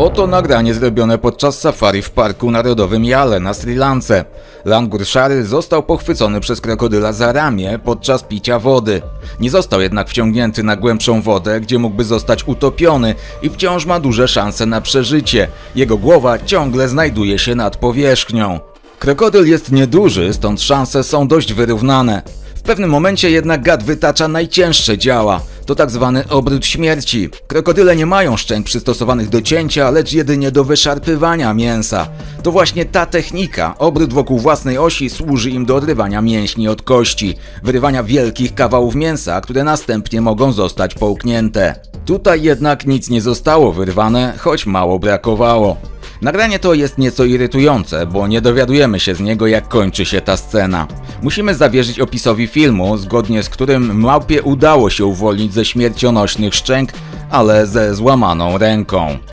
Oto nagranie zrobione podczas safari w Parku Narodowym Jale na Sri Lance. Langur szary został pochwycony przez krokodyla za ramię podczas picia wody. Nie został jednak wciągnięty na głębszą wodę, gdzie mógłby zostać utopiony i wciąż ma duże szanse na przeżycie. Jego głowa ciągle znajduje się nad powierzchnią. Krokodyl jest nieduży, stąd szanse są dość wyrównane. W pewnym momencie jednak gad wytacza najcięższe działa. To tak zwany obrót śmierci. Krokodyle nie mają szczęk przystosowanych do cięcia, lecz jedynie do wyszarpywania mięsa. To właśnie ta technika, obrót wokół własnej osi, służy im do odrywania mięśni od kości, wyrywania wielkich kawałów mięsa, które następnie mogą zostać połknięte. Tutaj jednak nic nie zostało wyrwane, choć mało brakowało. Nagranie to jest nieco irytujące, bo nie dowiadujemy się z niego jak kończy się ta scena. Musimy zawierzyć opisowi filmu, zgodnie z którym małpie udało się uwolnić ze śmiercionośnych szczęk, ale ze złamaną ręką.